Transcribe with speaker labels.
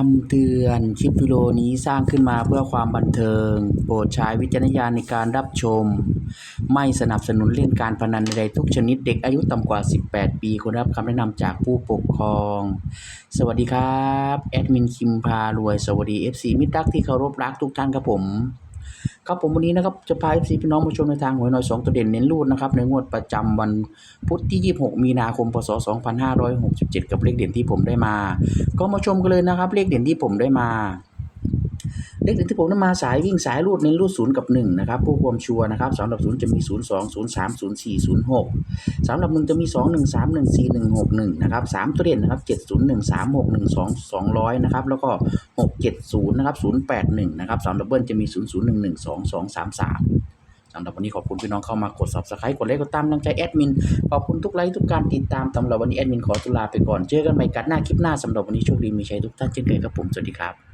Speaker 1: คำเตือนคลิปวิดีโอนี้สร้างขึ้นมาเพื่อความบันเทิง โปรดใช้วิจารณญาณในการรับชม ไม่สนับสนุนเล่นการพนันใดทุกชนิดเด็กอายุต่ำกว่า 18 ปีควรรับคำแนะนำจากผู้ปกครอง สวัสดีครับ แอดมินคิมพารวย สวัสดี FC มิตรรักที่เคารพรักทุกท่านครับผม ครับผมวันนี้นะครับจะพา FC พี่น้องมาชมในทางหวยน้อยสองตัวเด่นเน้นรูดนะครับในงวดประจำวันพุธที่ 26 มีนาคม พศ 2567 กับเลขเด่นที่ผมได้มา ก็มาชมกันเลยนะครับ เลขเด่นที่ผมได้มา เลขเด่นที่ผมได้มาสายวิ่งสายรูดเน้นรูดศูนย์กับ1นะครับผู้ความชัวร์นะครับสำหรับศูนย์จะมี 0 2 0 3 0 4 0 6สำหรับหนึ่งจะมี 2 1 3 1 4 1 6 1นะครับสามตัวเด่นนะครับ7 0 1 3 6 1 2 200นะครับแล้วก็ 6 7 0นะครับ081นะครับสำหรับเบิ้ลจะมี 0 0 1 1 2 2 3 3สำหรับวันนี้ขอบคุณพี่น้องเข้ามากด subscribe กดไลค์กดตามกำลังใจแอดมิน ขอบคุณทุกไลค์ทุกการติดตามสำหรับวันนี้แอดมินขอตุลาไปก่อน เจอกันใหม่กัดหน้าคลิปหน้าสำหรับวันนี้โชคดีมีชัยทุกท่านเช่นเคยครับผม สวัสดีครับ